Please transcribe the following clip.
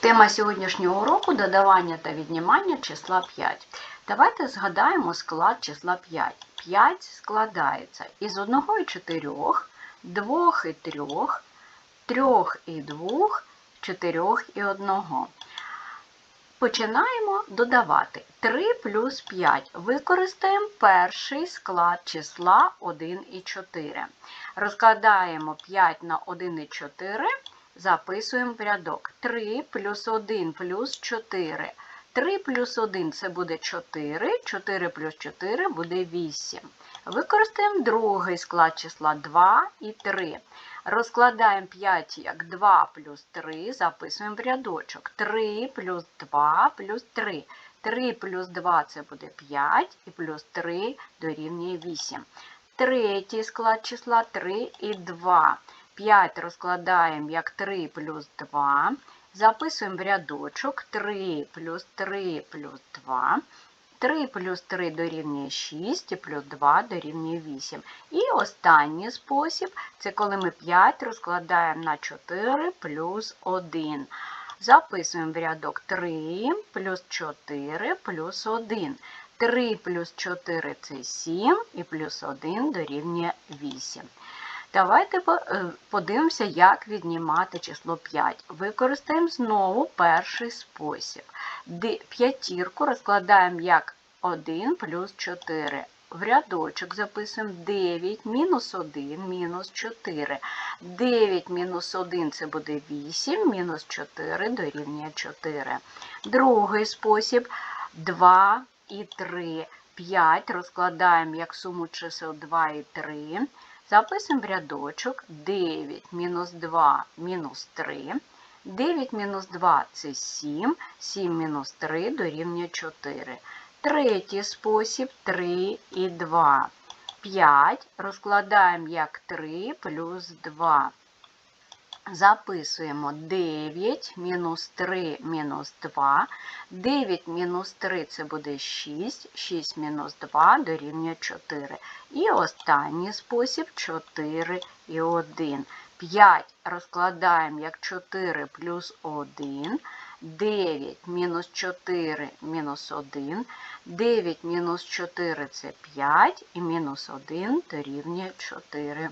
Тема сьогоднішнього уроку додавання та віднімання числа 5. Давайте згадаємо склад числа 5. 5 складається із 1 і 4, 2 і 3, 3 і 2, 4 і 1. Починаємо додавати 3 плюс 5. Використаємо перший склад числа 1 і 4. Розкладаємо 5 на 1 і 4. Записуємо в рядок 3 плюс 1 плюс 4. 3 плюс 1 це буде 4, 4 плюс 4 буде 8. Використаємо другий склад числа 2 і 3. Розкладаємо 5 як 2 плюс 3, записуємо в рядочок. 3 плюс 2 плюс 3. 3 плюс 2 це буде 5 і плюс 3 дорівнює 8. Третій склад числа 3 і 2. 5 розкладаємо як 3 плюс 2. Записуємо в рядочок 3 плюс 3 плюс 2. 3 плюс 3 дорівнює 6 і плюс 2 дорівнює 8. І останній спосіб це коли ми 5 розкладаємо на 4 плюс 1. Записуємо в рядок 3 плюс 4 плюс 1. 3 плюс 4 це 7 і плюс 1 дорівнює 8. Давайте подивимося, як віднімати число 5. Використаємо знову перший спосіб. П'ятірку розкладаємо як 1 плюс 4. В рядочок записуємо 9 мінус 1 мінус 4. 9 мінус 1 це буде 8, мінус 4 дорівнює 4. Другий спосіб 2 і 3. 5 розкладаємо як суму чисел 2 і 3. Записуємо в рядочок 9 мінус 2 мінус 3. 9 мінус 2 це 7, 7 мінус 3 дорівнює 4. Третій спосіб 3 і 2. 5 розкладаємо як 3 плюс 2. Записуємо 9 мінус 3 мінус 2. 9 мінус 3 це буде 6, 6 мінус 2 дорівнює 4. І останній спосіб 4 і 1. 5 розкладаємо як 4 плюс 1. 9 мінус 4 мінус 1. 9 мінус 4 це 5 і мінус 1 дорівнює 4.